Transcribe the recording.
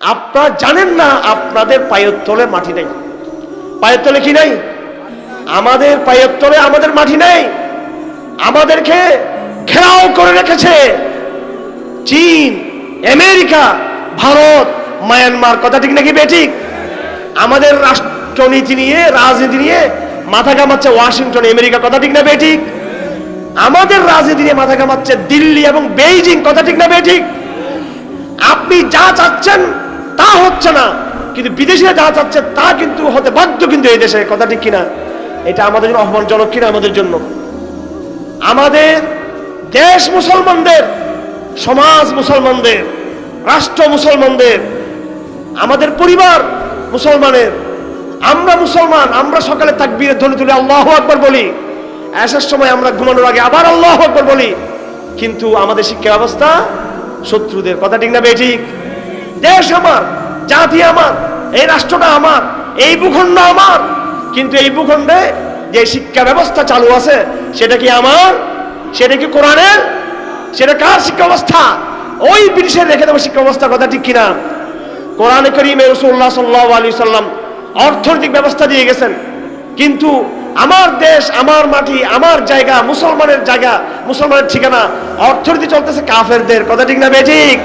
আপনারা জানেন না আপনাদের পায়ের তলে মাটি নেই। পায়ের তলে কি নেই? আমাদের পায়ের তলে আমাদের মাটি নেই। আমাদেরকে ঘেরাও করে রেখেছে চীন, আমেরিকা, ভারত, মায়ানমার। কথা ঠিক নাকি বেঠিক আমাদের রাষ্ট্রনীতি নিয়ে, রাজনীতি নিয়ে মাথা ঘামাচ্ছে ওয়াশিংটন, আমেরিকা। কথা ঠিক না বেঠিক আমাদের রাজনীতি নিয়ে মাথা ঘামাচ্ছে দিল্লি এবং বেইজিং। কথা ঠিক না বেঠিক আপনি যা চাচ্ছেন তা হচ্ছে না, কিন্তু বিদেশিরা যা চাচ্ছে তা কিন্তু হতে বাধ্য কিন্তু এই দেশে কথা ঠিক কিনা এটা আমাদের জন্য অপমানজনক কিনা আমাদের জন্য? আমাদের দেশ মুসলমানদের, সমাজ মুসলমানদের, রাষ্ট্র মুসলমানদের, আমাদের পরিবার মুসলমানের, আমরা মুসলমান, আমরা সকালে তাকবীরের ধ্বনি তুলে, আল্লাহ আকবর বলি। আসার সময় আমরা ঘুমানোর আগে আবার আল্লাহ আকবর বলি। কিন্তু আমাদের শিক্ষা ব্যবস্থা শত্রুদের, কথা ঠিক না বেঠিক দেশ আমার। জাতি আমার, এই রাষ্ট্রটা আমার, এই ভূখণ্ড আমার। কিন্তু এই ভূখণ্ডে যে শিক্ষা ব্যবস্থা চালু আছে, সেটা কি আমার? সেটা কি কোরআনের? সেটা কার শিক্ষা ব্যবস্থা? ওই ব্রিটিশের রেখে দেবো শিক্ষা ব্যবস্থার কথা, ঠিক কিনা? কোরআনে করিমে রসুল্লাহ সাল্লাহ আলী সাল্লাম অর্থনৈতিক ব্যবস্থা দিয়ে গেছেন। কিন্তু আমার দেশ, আমার মাটি, আমার জায়গা, মুসলমানের জায়গা, মুসলমানের ঠিকানা, অর্থনীতি চলতেছে কাফেরদের। কথা ঠিক না বেঠিক